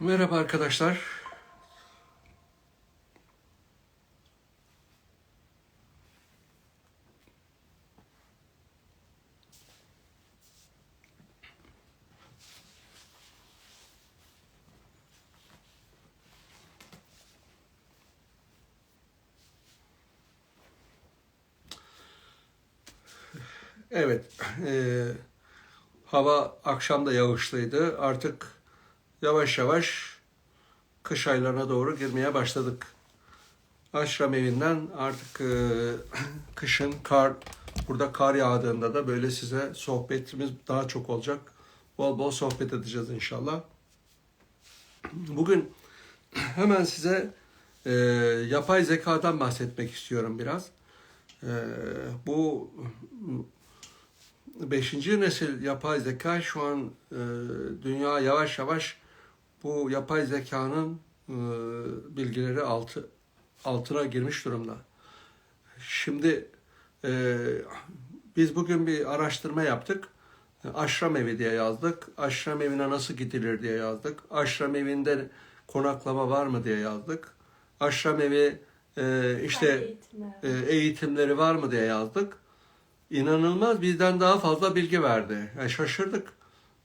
Merhaba arkadaşlar. Evet, eee, hava akşam da yağışlıydı. Artık yavaş yavaş kış aylarına doğru girmeye başladık. Aşram evinden artık eee, kışın kar, burada kar yağdığında da böyle size sohbetimiz daha çok olacak. Bol bol sohbet edeceğiz inşallah. Bugün hemen size eee, yapay zekadan bahsetmek istiyorum biraz. Eee, bu Beşinci nesil yapay zeka şu an e, dünya yavaş yavaş bu yapay zekanın e, bilgileri altı altına girmiş durumda. Şimdi e, biz bugün bir araştırma yaptık. Aşram evi diye yazdık. Aşram evine nasıl gidilir diye yazdık. Aşram evinde konaklama var mı diye yazdık. Aşram evi e, işte e, eğitimleri var mı diye yazdık. İnanılmaz bizden daha fazla bilgi verdi. Yani şaşırdık.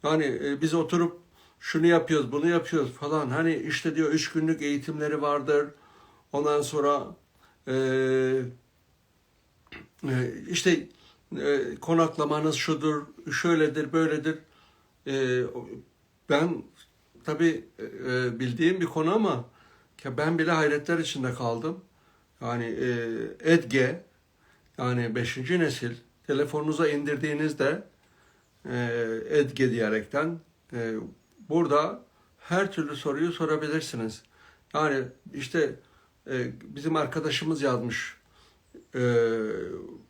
Yani e, biz oturup şunu yapıyoruz, bunu yapıyoruz falan. Hani işte diyor üç günlük eğitimleri vardır. Ondan sonra e, e, işte e, konaklamanız şudur, şöyledir, böyledir. E, ben tabii e, bildiğim bir konu ama ben bile hayretler içinde kaldım. Yani e, Edge yani 5. nesil telefonunuza indirdiğinizde e, Edge diyerekten e, burada her türlü soruyu sorabilirsiniz. Yani işte e, bizim arkadaşımız yazmış e,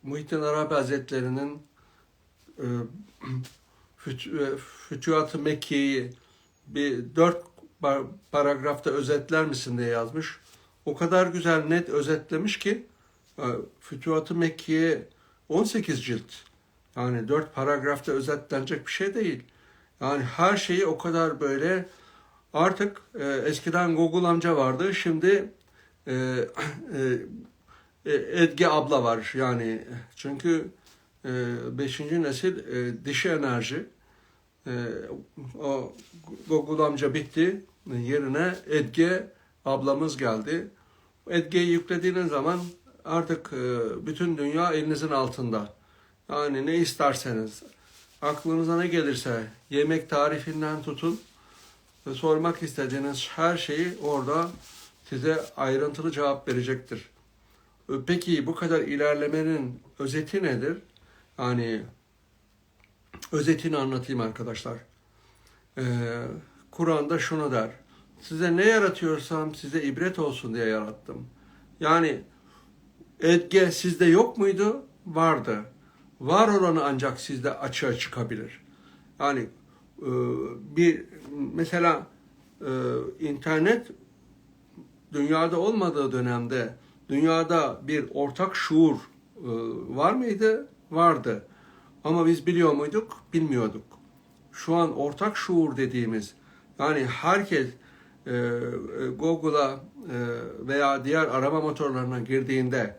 Muhittin Arabi Hazretleri'nin e, Füt- e, Fütühat-ı Mekke'yi bir dört par- paragrafta özetler misin diye yazmış. O kadar güzel net özetlemiş ki e, Fütühat-ı Mekke'ye 18 cilt. Yani dört paragrafta özetlenecek bir şey değil. Yani her şeyi o kadar böyle artık e, eskiden Google amca vardı. Şimdi e, e, Edge abla var. Yani çünkü e, beşinci nesil e, dişi enerji. E, o Google amca bitti. Yerine Edge ablamız geldi. Edge'yi yüklediğiniz zaman artık e, bütün dünya elinizin altında. Yani ne isterseniz, aklınıza ne gelirse, yemek tarifinden tutun, ve sormak istediğiniz her şeyi orada size ayrıntılı cevap verecektir. E, Peki bu kadar ilerlemenin özeti nedir? Yani özetini anlatayım arkadaşlar. Ee, Kur'an'da şunu der. Size ne yaratıyorsam size ibret olsun diye yarattım. Yani etke sizde yok muydu? Vardı. Var olanı ancak sizde açığa çıkabilir. Yani e, bir mesela e, internet dünyada olmadığı dönemde dünyada bir ortak şuur e, var mıydı? Vardı. Ama biz biliyor muyduk? Bilmiyorduk. Şu an ortak şuur dediğimiz yani herkes Google'a veya diğer arama motorlarına girdiğinde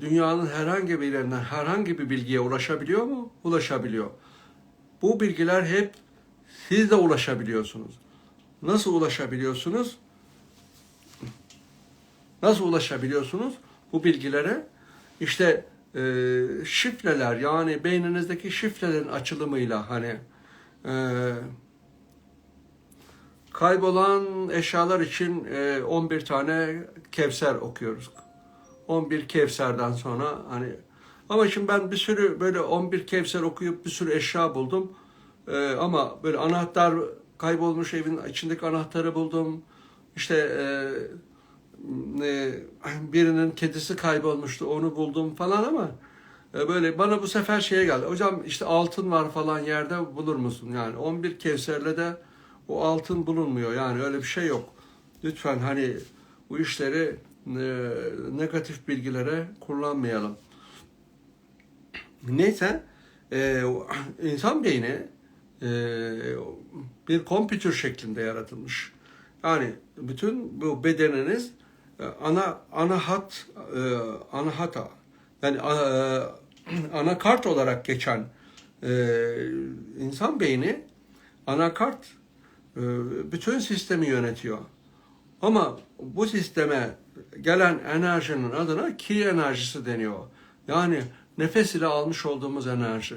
dünyanın herhangi bir yerinden herhangi bir bilgiye ulaşabiliyor mu? Ulaşabiliyor. Bu bilgiler hep siz de ulaşabiliyorsunuz. Nasıl ulaşabiliyorsunuz? Nasıl ulaşabiliyorsunuz bu bilgilere? İşte e, şifreler yani beyninizdeki şifrelerin açılımıyla hani e, kaybolan eşyalar için e, 11 tane Kevser okuyoruz. 11 Kevser'den sonra hani ama şimdi ben bir sürü böyle 11 Kevser okuyup bir sürü eşya buldum. E, ama böyle anahtar kaybolmuş evin içindeki anahtarı buldum. İşte e, e, birinin kedisi kaybolmuştu onu buldum falan ama e, böyle bana bu sefer şeye geldi. Hocam işte altın var falan yerde bulur musun? Yani 11 Kevser'le de o altın bulunmuyor. Yani öyle bir şey yok. Lütfen hani bu işleri negatif bilgilere kullanmayalım. Neyse e, insan beyni e, bir kompütür şeklinde yaratılmış. Yani bütün bu bedeniniz e, ana ana hat e, ana hata yani e, anakart olarak geçen e, insan beyni anakart e, bütün sistemi yönetiyor. Ama bu sisteme gelen enerjinin adına ki enerjisi deniyor. Yani nefes ile almış olduğumuz enerji.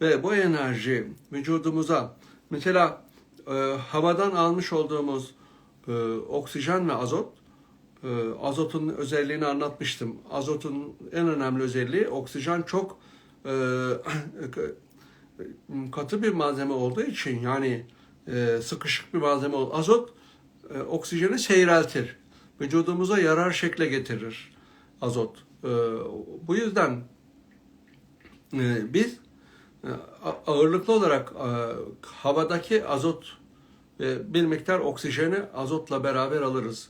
Ve bu enerji vücudumuza mesela e, havadan almış olduğumuz e, oksijen ve azot e, azotun özelliğini anlatmıştım. Azotun en önemli özelliği oksijen çok e, katı bir malzeme olduğu için yani e, sıkışık bir malzeme azot e, oksijeni seyreltir. Vücudumuza yarar şekle getirir azot. E, bu yüzden e, biz e, ağırlıklı olarak e, havadaki azot ve bir miktar oksijeni azotla beraber alırız.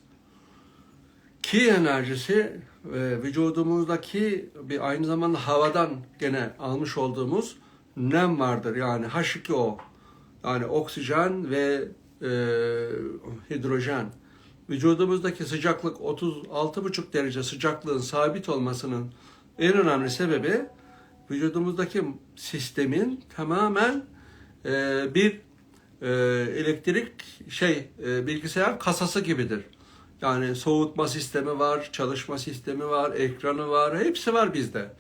Ki enerjisi e, vücudumuzdaki bir aynı zamanda havadan gene almış olduğumuz nem vardır. Yani H2O yani oksijen ve e, hidrojen. Vücudumuzdaki sıcaklık 36,5 derece sıcaklığın sabit olmasının en önemli sebebi vücudumuzdaki sistemin tamamen e, bir e, elektrik şey e, bilgisayar kasası gibidir. Yani soğutma sistemi var, çalışma sistemi var, ekranı var, hepsi var bizde.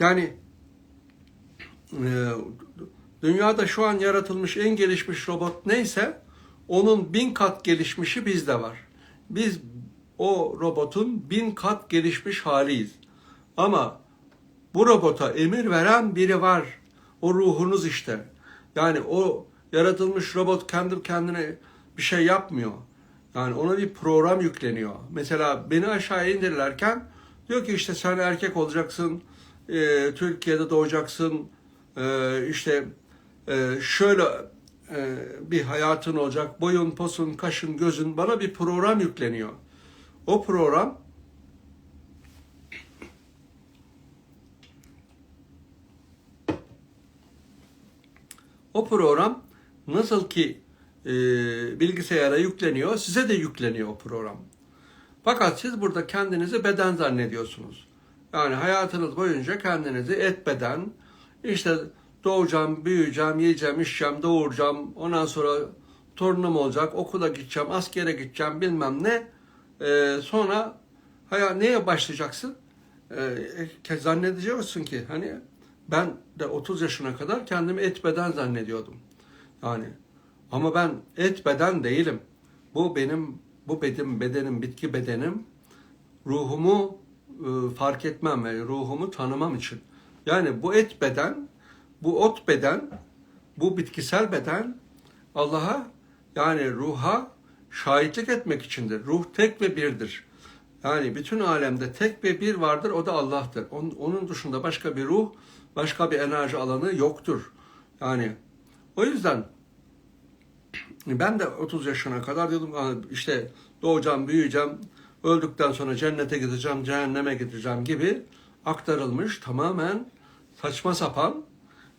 Yani e, dünyada şu an yaratılmış en gelişmiş robot neyse onun bin kat gelişmişi bizde var. Biz o robotun bin kat gelişmiş haliyiz. Ama bu robota emir veren biri var. O ruhunuz işte. Yani o yaratılmış robot kendi kendine bir şey yapmıyor. Yani ona bir program yükleniyor. Mesela beni aşağı indirirlerken diyor ki işte sen erkek olacaksın, e, Türkiye'de doğacaksın, e, işte e, şöyle bir hayatın olacak, boyun, posun, kaşın, gözün bana bir program yükleniyor. O program O program nasıl ki e, bilgisayara yükleniyor, size de yükleniyor o program. Fakat siz burada kendinizi beden zannediyorsunuz. Yani hayatınız boyunca kendinizi et beden, işte doğacağım, büyüyeceğim, yiyeceğim, içeceğim, doğuracağım, ondan sonra torunum olacak, okula gideceğim, askere gideceğim bilmem ne. E, sonra hayat neye başlayacaksın? E, zannedeceksin ki hani ben de 30 yaşına kadar kendimi et beden zannediyordum. Yani ama ben et beden değilim. Bu benim bu bedim bedenim bitki bedenim ruhumu e, fark etmem ve ruhumu tanımam için. Yani bu et beden, bu ot beden, bu bitkisel beden Allah'a yani ruha şahitlik etmek içindir. Ruh tek ve birdir. Yani bütün alemde tek ve bir vardır, o da Allah'tır. Onun, onun dışında başka bir ruh, başka bir enerji alanı yoktur. Yani o yüzden ben de 30 yaşına kadar diyordum işte doğacağım, büyüyeceğim, öldükten sonra cennete gideceğim, cehenneme gideceğim gibi aktarılmış tamamen saçma sapan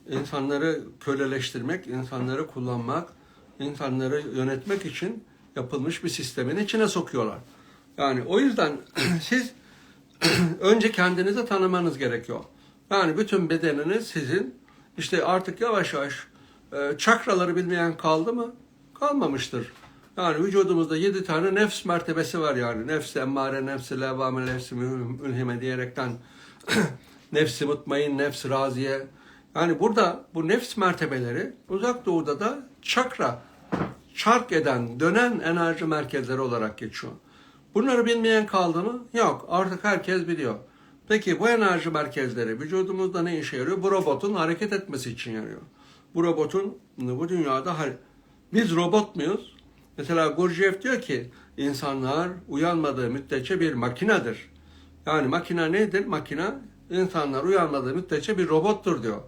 insanları köleleştirmek, insanları kullanmak, insanları yönetmek için yapılmış bir sistemin içine sokuyorlar. Yani o yüzden siz önce kendinizi tanımanız gerekiyor. Yani bütün bedeniniz sizin işte artık yavaş yavaş e, çakraları bilmeyen kaldı mı? Kalmamıştır. Yani vücudumuzda yedi tane nefs mertebesi var yani. Nefs emmare, nefsi levvame, nefsi mülhime diyerekten nefsi mutmain, nefs raziye. Yani burada bu nefs mertebeleri uzak doğuda da çakra, çark eden, dönen enerji merkezleri olarak geçiyor. Bunları bilmeyen kaldı mı? Yok. Artık herkes biliyor. Peki bu enerji merkezleri vücudumuzda ne işe yarıyor? Bu robotun hareket etmesi için yarıyor. Bu robotun bu dünyada biz robot muyuz? Mesela Gurdjieff diyor ki insanlar uyanmadığı müddetçe bir makinedir. Yani makine nedir? Makine insanlar uyanmadığı müddetçe bir robottur diyor.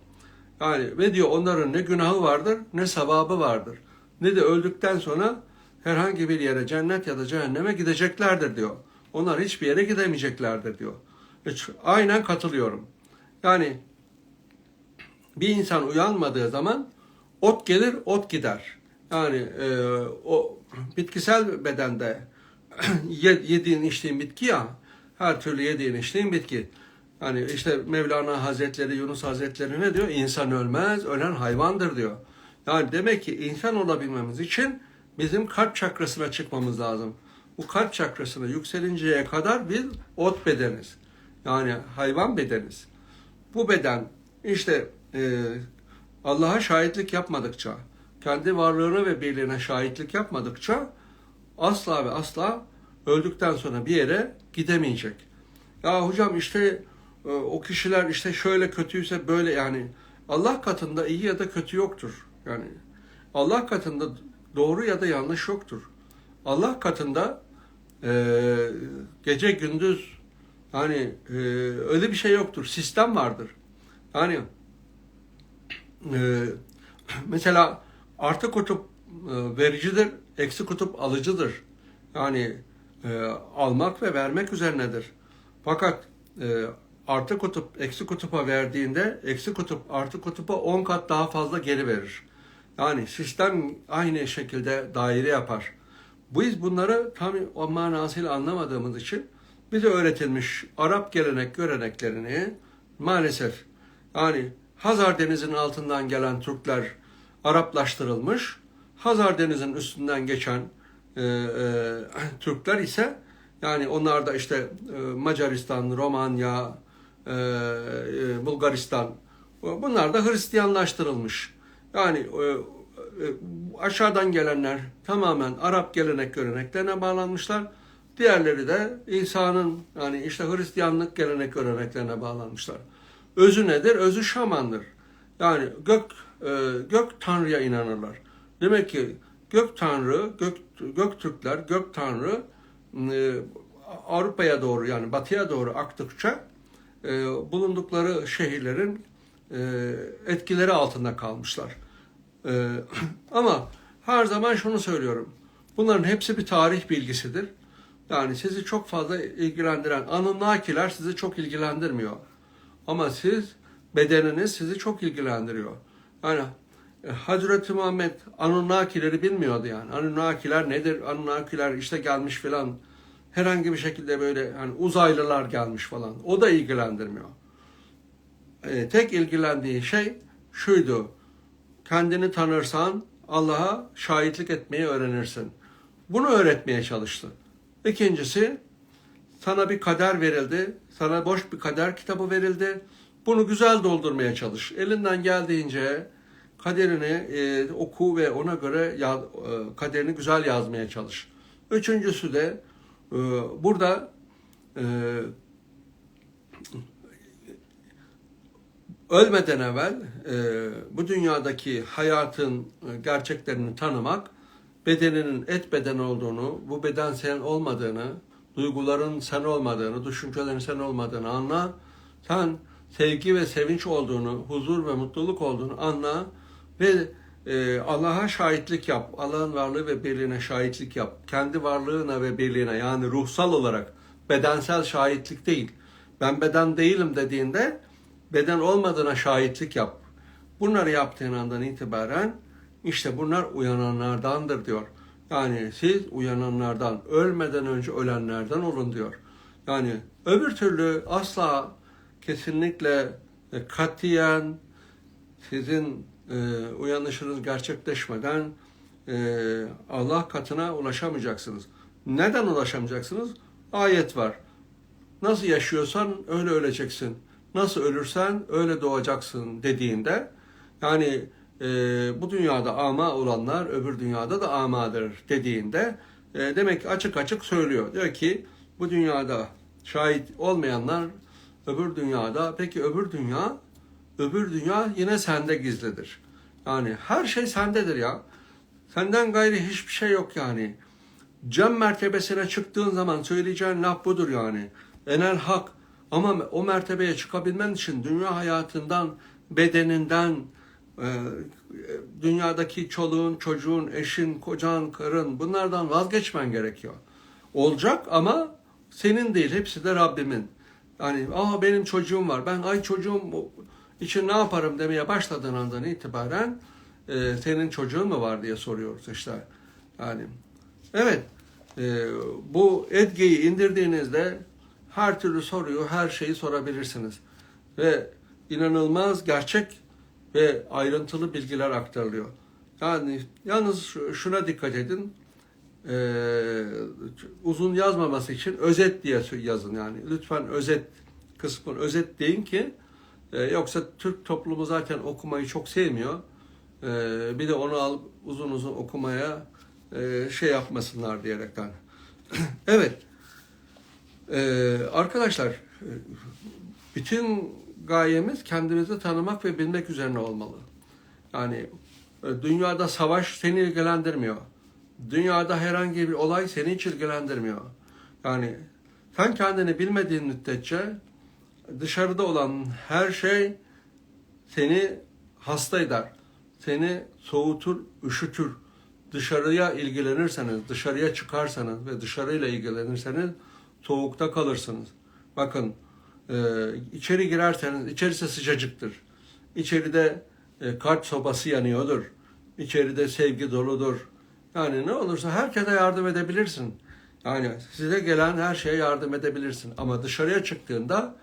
Yani ve diyor onların ne günahı vardır ne sevabı vardır. Ne de öldükten sonra herhangi bir yere cennet ya da cehenneme gideceklerdir diyor. Onlar hiçbir yere gidemeyeceklerdir diyor. Hiç, aynen katılıyorum. Yani bir insan uyanmadığı zaman ot gelir, ot gider. Yani e, o bitkisel bedende ye- yediğin içtiğin bitki ya her türlü yediğin içtiğin bitki. Hani işte Mevlana Hazretleri, Yunus Hazretleri ne diyor? İnsan ölmez, ölen hayvandır diyor. Yani demek ki insan olabilmemiz için bizim kalp çakrasına çıkmamız lazım. Bu kalp çakrasına yükselinceye kadar biz ot bedeniz. Yani hayvan bedeniz. Bu beden işte e, Allah'a şahitlik yapmadıkça, kendi varlığına ve birliğine şahitlik yapmadıkça asla ve asla öldükten sonra bir yere gidemeyecek. Ya hocam işte o kişiler işte şöyle kötüyse böyle yani Allah katında iyi ya da kötü yoktur. Yani Allah katında doğru ya da yanlış yoktur. Allah katında e, gece gündüz hani e, öyle bir şey yoktur. Sistem vardır. Yani e, mesela artı kutup e, vericidir, eksi kutup alıcıdır. Yani e, almak ve vermek üzerinedir. Fakat e, artı kutup eksi kutupa verdiğinde eksi kutup artı kutupa 10 kat daha fazla geri verir. Yani sistem aynı şekilde daire yapar. Biz bunları tam o manasıyla anlamadığımız için bize öğretilmiş Arap gelenek göreneklerini maalesef yani Hazar Denizi'nin altından gelen Türkler Araplaştırılmış, Hazar Denizi'nin üstünden geçen e, e, Türkler ise yani onlar da işte e, Macaristan, Romanya, Bulgaristan bunlar da Hristiyanlaştırılmış. Yani e, e, aşağıdan gelenler tamamen Arap gelenek göreneklerine bağlanmışlar. Diğerleri de İsa'nın yani işte Hristiyanlık gelenek göreneklerine bağlanmışlar. Özü nedir? Özü şamandır. Yani gök e, gök tanrıya inanırlar. Demek ki gök tanrı, gök Göktürkler, gök tanrı e, Avrupa'ya doğru yani batıya doğru aktıkça e, bulundukları şehirlerin e, etkileri altında kalmışlar. E, ama her zaman şunu söylüyorum. Bunların hepsi bir tarih bilgisidir. Yani sizi çok fazla ilgilendiren Anunnakiler sizi çok ilgilendirmiyor. Ama siz bedeniniz sizi çok ilgilendiriyor. Yani e, Hazreti Muhammed Anunnakileri bilmiyordu yani. Anunnakiler nedir? Anunnakiler işte gelmiş filan. Herhangi bir şekilde böyle hani uzaylılar gelmiş falan. O da ilgilendirmiyor. E, tek ilgilendiği şey şuydu. Kendini tanırsan Allah'a şahitlik etmeyi öğrenirsin. Bunu öğretmeye çalıştı. İkincisi sana bir kader verildi. Sana boş bir kader kitabı verildi. Bunu güzel doldurmaya çalış. Elinden geldiğince kaderini e, oku ve ona göre ya, e, kaderini güzel yazmaya çalış. Üçüncüsü de e, burada e, ölmeden evvel e, bu dünyadaki hayatın e, gerçeklerini tanımak, bedeninin et beden olduğunu, bu beden sen olmadığını, duyguların sen olmadığını, düşüncelerin sen olmadığını anla. Sen sevgi ve sevinç olduğunu, huzur ve mutluluk olduğunu anla ve e, Allah'a şahitlik yap. Allah'ın varlığı ve birliğine şahitlik yap. Kendi varlığına ve birliğine yani ruhsal olarak bedensel şahitlik değil. Ben beden değilim dediğinde beden olmadığına şahitlik yap. Bunları yaptığın andan itibaren işte bunlar uyananlardandır diyor. Yani siz uyananlardan, ölmeden önce ölenlerden olun diyor. Yani öbür türlü asla kesinlikle e, katiyen sizin e, uyanışınız gerçekleşmeden e, Allah katına ulaşamayacaksınız. Neden ulaşamayacaksınız? Ayet var. Nasıl yaşıyorsan öyle öleceksin. Nasıl ölürsen öyle doğacaksın dediğinde yani e, bu dünyada ama olanlar öbür dünyada da amadır dediğinde e, demek ki açık açık söylüyor. Diyor ki bu dünyada şahit olmayanlar öbür dünyada peki öbür dünya öbür dünya yine sende gizlidir. Yani her şey sendedir ya. Senden gayri hiçbir şey yok yani. Cem mertebesine çıktığın zaman söyleyeceğin laf budur yani. Enel hak. Ama o mertebeye çıkabilmen için dünya hayatından, bedeninden, e, dünyadaki çoluğun, çocuğun, eşin, kocan, karın bunlardan vazgeçmen gerekiyor. Olacak ama senin değil, hepsi de Rabbimin. Yani aa benim çocuğum var, ben ay çocuğum için ne yaparım demeye başladığın andan itibaren e, senin çocuğun mu var diye soruyoruz işte. Yani Evet, e, bu Edge'yi indirdiğinizde her türlü soruyu, her şeyi sorabilirsiniz. Ve inanılmaz gerçek ve ayrıntılı bilgiler aktarılıyor. Yani yalnız şu- şuna dikkat edin. e, uzun yazmaması için özet diye yazın yani. Lütfen özet kısmını özet deyin ki e, yoksa Türk toplumu zaten okumayı çok sevmiyor. E, bir de onu alıp uzun uzun okumaya e, şey yapmasınlar diyerekten. evet. E, arkadaşlar bütün gayemiz kendimizi tanımak ve bilmek üzerine olmalı. Yani e, dünyada savaş seni ilgilendirmiyor. Dünyada herhangi bir olay seni hiç ilgilendirmiyor. Yani sen kendini bilmediğin müddetçe dışarıda olan her şey seni hasta eder. Seni soğutur, üşütür. Dışarıya ilgilenirseniz, dışarıya çıkarsanız ve dışarıyla ilgilenirseniz soğukta kalırsınız. Bakın e, içeri girerseniz içerisi sıcacıktır. İçeride e, kalp sobası yanıyordur. İçeride sevgi doludur. Yani ne olursa herkese yardım edebilirsin. Yani size gelen her şeye yardım edebilirsin. Ama dışarıya çıktığında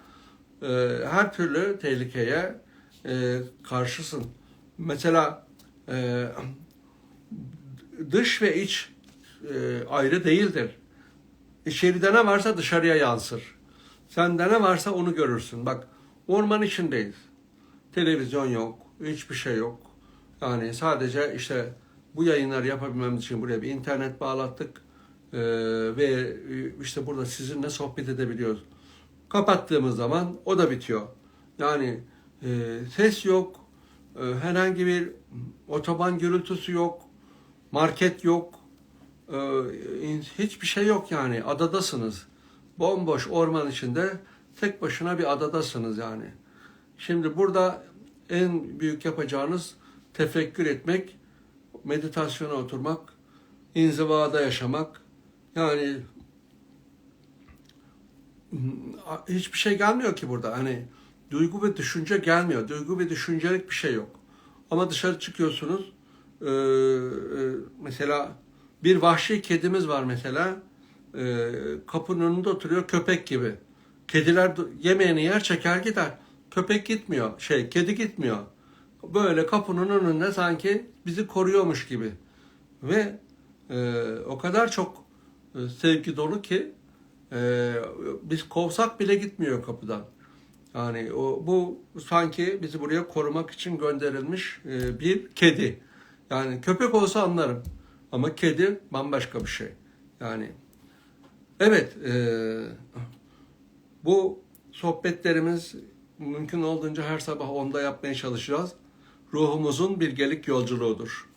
e, her türlü tehlikeye e, karşısın. Mesela e, dış ve iç e, ayrı değildir. İçeride ne varsa dışarıya yansır. Sende ne varsa onu görürsün. Bak orman içindeyiz. Televizyon yok, hiçbir şey yok. Yani sadece işte bu yayınları yapabilmemiz için buraya bir internet bağlattık. Ee, ve işte burada sizinle sohbet edebiliyoruz. Kapattığımız zaman o da bitiyor. Yani e, ses yok, e, herhangi bir otoban gürültüsü yok, market yok, e, hiçbir şey yok yani. Adadasınız. Bomboş orman içinde tek başına bir adadasınız yani. Şimdi burada en büyük yapacağınız tefekkür etmek, meditasyona oturmak, inzivada yaşamak. Yani hiçbir şey gelmiyor ki burada. Hani duygu ve düşünce gelmiyor. Duygu ve düşüncelik bir şey yok. Ama dışarı çıkıyorsunuz. Ee, e, mesela bir vahşi kedimiz var mesela. Ee, kapının önünde oturuyor köpek gibi. Kediler yemeğini yer çeker gider. Köpek gitmiyor. Şey kedi gitmiyor. Böyle kapının önünde sanki bizi koruyormuş gibi. Ve e, o kadar çok e, sevgi dolu ki e, biz kovsak bile gitmiyor kapıdan. Yani o bu sanki bizi buraya korumak için gönderilmiş e, bir kedi. Yani köpek olsa anlarım. Ama kedi bambaşka bir şey. Yani evet e, bu sohbetlerimiz mümkün olduğunca her sabah onda yapmaya çalışacağız. Ruhumuzun bilgelik yolculuğudur.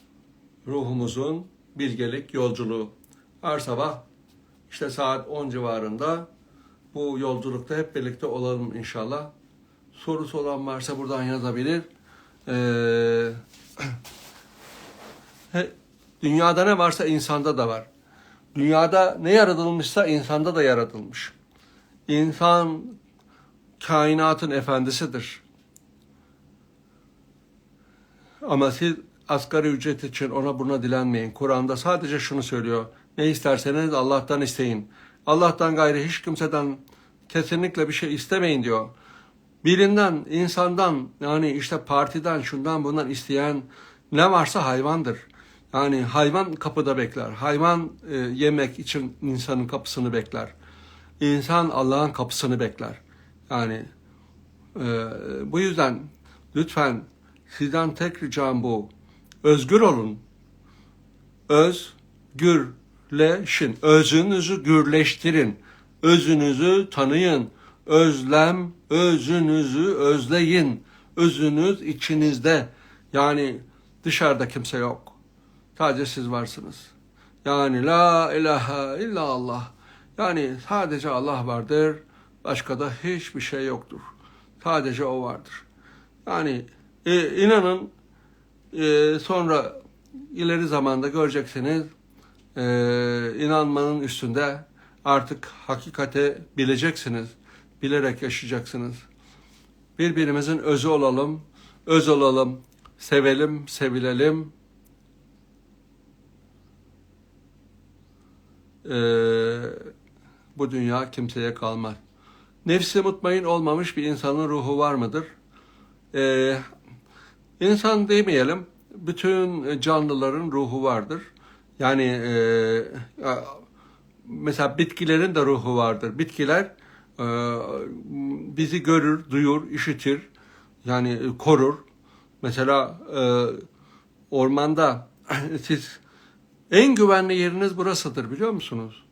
Ruhumuzun bilgelik yolculuğu. Her sabah işte saat 10 civarında bu yolculukta hep birlikte olalım inşallah. Sorusu olan varsa buradan yazabilir. Ee, dünyada ne varsa insanda da var. Dünyada ne yaratılmışsa insanda da yaratılmış. İnsan kainatın efendisidir. Ama siz asgari ücret için ona buna dilenmeyin. Kur'an'da sadece şunu söylüyor. Ne isterseniz Allah'tan isteyin. Allah'tan gayrı hiç kimseden kesinlikle bir şey istemeyin diyor. Birinden, insandan yani işte partiden, şundan bundan isteyen ne varsa hayvandır. Yani hayvan kapıda bekler. Hayvan e, yemek için insanın kapısını bekler. İnsan Allah'ın kapısını bekler. Yani e, bu yüzden lütfen sizden tek ricam bu. Özgür olun. Özgürleşin. Özünüzü gürleştirin. Özünüzü tanıyın. Özlem, özünüzü özleyin. Özünüz içinizde. Yani dışarıda kimse yok. Sadece siz varsınız. Yani la ilahe illallah. Yani sadece Allah vardır. Başka da hiçbir şey yoktur. Sadece o vardır. Yani e, inanın e, sonra ileri zamanda göreceksiniz e, inanmanın üstünde artık hakikate bileceksiniz. Bilerek yaşayacaksınız. Birbirimizin özü olalım, öz olalım, sevelim, sevilelim. e, bu dünya kimseye kalmaz. Nefsi mutmain olmamış bir insanın ruhu var mıdır? E, insan demeyelim, bütün canlıların ruhu vardır. Yani e, ya, mesela bitkilerin de ruhu vardır. Bitkiler e, bizi görür, duyur, işitir, yani e, korur. Mesela e, ormanda siz en güvenli yeriniz burasıdır biliyor musunuz?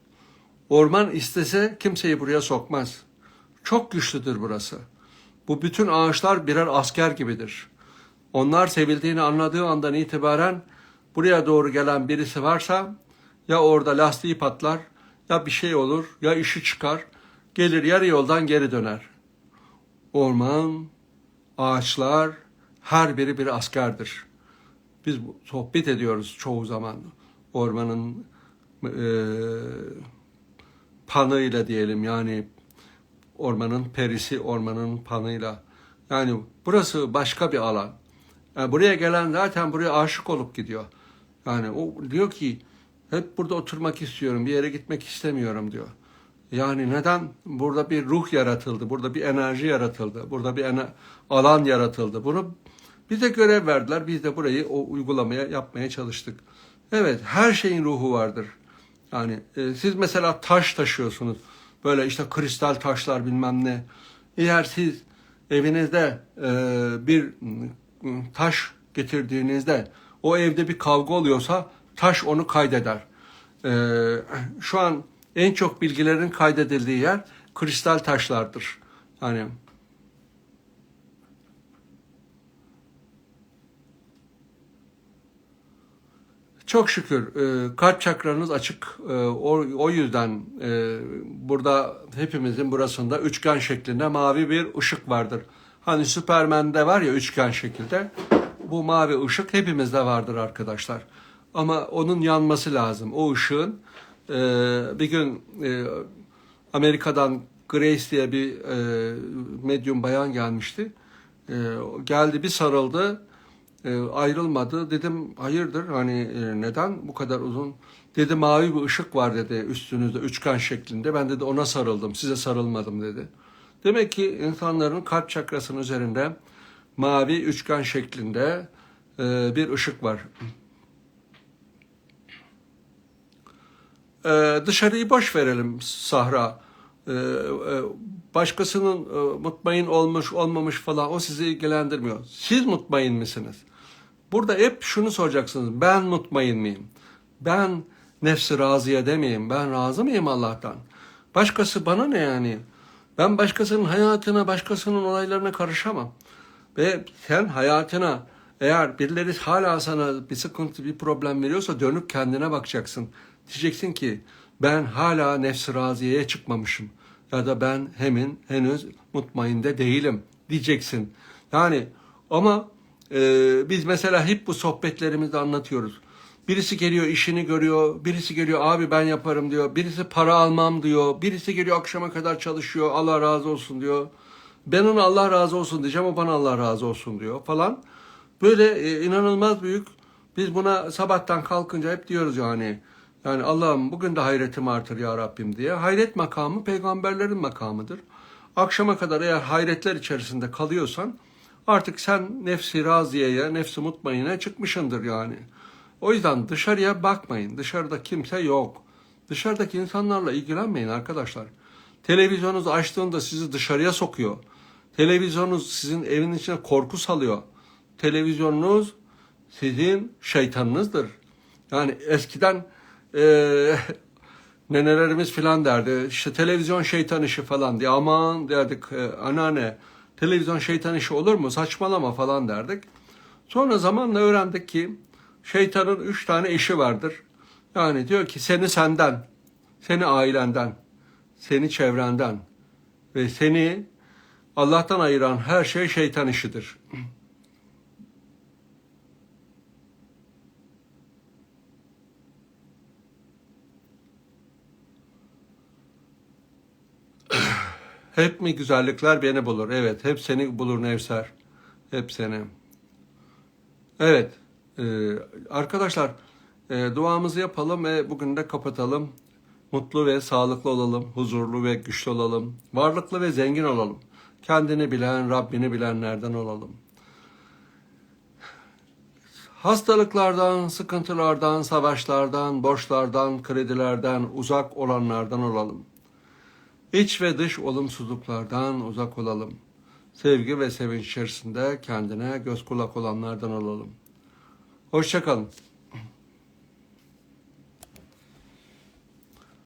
Orman istese kimseyi buraya sokmaz. Çok güçlüdür burası. Bu bütün ağaçlar birer asker gibidir. Onlar sevildiğini anladığı andan itibaren buraya doğru gelen birisi varsa ya orada lastiği patlar ya bir şey olur ya işi çıkar gelir yarı yoldan geri döner. Orman, ağaçlar her biri bir askerdir. Biz sohbet ediyoruz çoğu zaman ormanın e, panıyla diyelim yani ormanın perisi ormanın panıyla. Yani burası başka bir alan. Yani buraya gelen zaten buraya aşık olup gidiyor. Yani o diyor ki hep burada oturmak istiyorum, bir yere gitmek istemiyorum diyor. Yani neden? Burada bir ruh yaratıldı, burada bir enerji yaratıldı, burada bir alan yaratıldı. Bunu bize görev verdiler, biz de burayı o uygulamaya yapmaya çalıştık. Evet, her şeyin ruhu vardır. Yani e, siz mesela taş taşıyorsunuz. Böyle işte kristal taşlar bilmem ne. Eğer siz evinizde e, bir m, taş getirdiğinizde o evde bir kavga oluyorsa taş onu kaydeder. E, şu an en çok bilgilerin kaydedildiği yer kristal taşlardır. Yani Çok şükür e, kalp çakranız açık. E, o, o yüzden e, burada hepimizin burasında üçgen şeklinde mavi bir ışık vardır. Hani Süpermen'de var ya üçgen şekilde. Bu mavi ışık hepimizde vardır arkadaşlar. Ama onun yanması lazım. O ışığın e, bir gün e, Amerika'dan Grace diye bir e, medyum bayan gelmişti. E, geldi bir sarıldı e, ayrılmadı. Dedim hayırdır hani e, neden bu kadar uzun? Dedi mavi bir ışık var dedi üstünüzde üçgen şeklinde. Ben dedi ona sarıldım size sarılmadım dedi. Demek ki insanların kalp çakrasının üzerinde mavi üçgen şeklinde e, bir ışık var. E, dışarıyı boş verelim Sahra. E, başkasının mutmain olmuş olmamış falan o sizi ilgilendirmiyor. Siz mutmain misiniz? Burada hep şunu soracaksınız. Ben mutmain miyim? Ben nefsi razıya demeyeyim. Ben razı mıyım Allah'tan? Başkası bana ne yani? Ben başkasının hayatına, başkasının olaylarına karışamam. Ve sen hayatına eğer birileri hala sana bir sıkıntı, bir problem veriyorsa dönüp kendine bakacaksın. Diyeceksin ki ben hala nefsi raziyeye çıkmamışım. Ya da ben hemin henüz mutmainde değilim diyeceksin. Yani ama e, biz mesela hep bu sohbetlerimizde anlatıyoruz. Birisi geliyor işini görüyor, birisi geliyor abi ben yaparım diyor, birisi para almam diyor, birisi geliyor akşama kadar çalışıyor Allah razı olsun diyor. Ben ona Allah razı olsun diyeceğim o bana Allah razı olsun diyor falan. Böyle e, inanılmaz büyük biz buna sabahtan kalkınca hep diyoruz yani. Yani Allah'ım bugün de hayretimi artır ya Rabbim diye. Hayret makamı peygamberlerin makamıdır. Akşama kadar eğer hayretler içerisinde kalıyorsan artık sen nefsi raziyeye, nefsi mutmainne çıkmışındır yani. O yüzden dışarıya bakmayın. Dışarıda kimse yok. Dışarıdaki insanlarla ilgilenmeyin arkadaşlar. Televizyonunuzu açtığında sizi dışarıya sokuyor. Televizyonunuz sizin evin içine korku salıyor. Televizyonunuz sizin şeytanınızdır. Yani eskiden eee nenelerimiz filan derdi. İşte televizyon şeytan işi falan diye. Aman derdik e, anneanne televizyon şeytan işi olur mu? Saçmalama falan derdik. Sonra zamanla öğrendik ki şeytanın üç tane işi vardır. Yani diyor ki seni senden, seni ailenden, seni çevrenden ve seni Allah'tan ayıran her şey şeytan işidir. Hep mi güzellikler beni bulur? Evet, hep seni bulur Nevser. Hep seni. Evet, e, arkadaşlar e, duamızı yapalım ve bugün de kapatalım. Mutlu ve sağlıklı olalım, huzurlu ve güçlü olalım, varlıklı ve zengin olalım. Kendini bilen, Rabbini bilenlerden olalım. Hastalıklardan, sıkıntılardan, savaşlardan, borçlardan, kredilerden uzak olanlardan olalım. İç ve dış olumsuzluklardan uzak olalım. Sevgi ve sevinç içerisinde kendine göz kulak olanlardan olalım. Hoşçakalın.